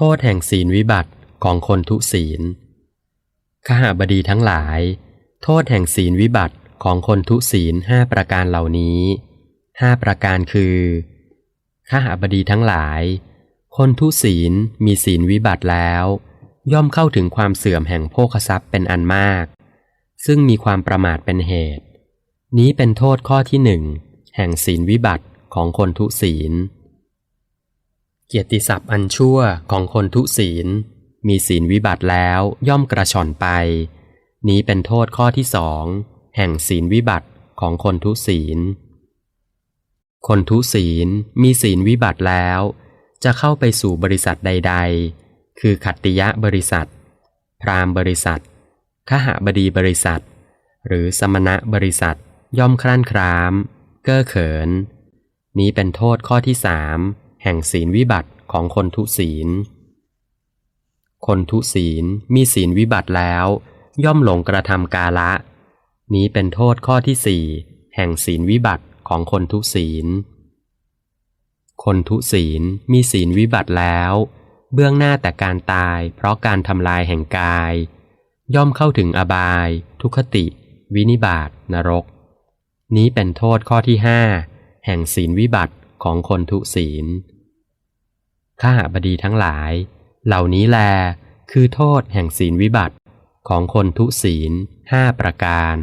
โทษแห่งศีลวิบัติของคนทุศีลขหาบดีทั้งหลาย โทษแห่งศีลวิบัติของคนทุศีลห้าประการเหล่านี้ห้าประการคือขหาบดีทั้งหลาย คนทุศีลมีศีลวิบัติแล้ว ย่อมเข้าถึงความเสื่อมแห่งโภคทรัพย์เป็นอันมาก ซึ่งมีความประมาทเป็นเหตุ นี้เป็นโทษข้อที่หนึ่งแห่งศีลวิบัติของคนทุศีล เกียรติศัพท์อันชั่วของคนทุศีล มีศีลวิบัติแล้วย่อมกระชอนไป นี้เป็นโทษข้อที่สอง แห่งศีลวิบัติของคนทุศีล คนทุศีลมีศีลวิบัติแล้ว จะเข้าไปสู่บริษัทใด ๆ คือขัตติยะบริษัท พรามบริษัทขหบดีบริษัท หรือสมณะบริษัทย่อมครั่นคราม เก้อเขิน นี้เป็นโทษข้อที่สาม แห่งศีลวิบัติของคนทุศีล คนทุศีลมีศีลวิบัติแล้ว ย่อมหลงกระทำกาละ นี้เป็นโทษข้อที่สี่แห่งศีลวิบัติของคนทุศีล คนทุศีลมีศีลวิบัติแล้ว เบื้องหน้าแต่การตายเพราะการทำลายแห่งกาย ย่อมเข้าถึงอบาย ทุคติ วินิบาตนรก นี้เป็นโทษข้อที่ห้าแห่งศีลวิบัติของคนทุศีล ข้าบดีทั้งหลาย เหล่านี้แล คือโทษแห่งศีลวิบัติของคนทุศีลห้าประการ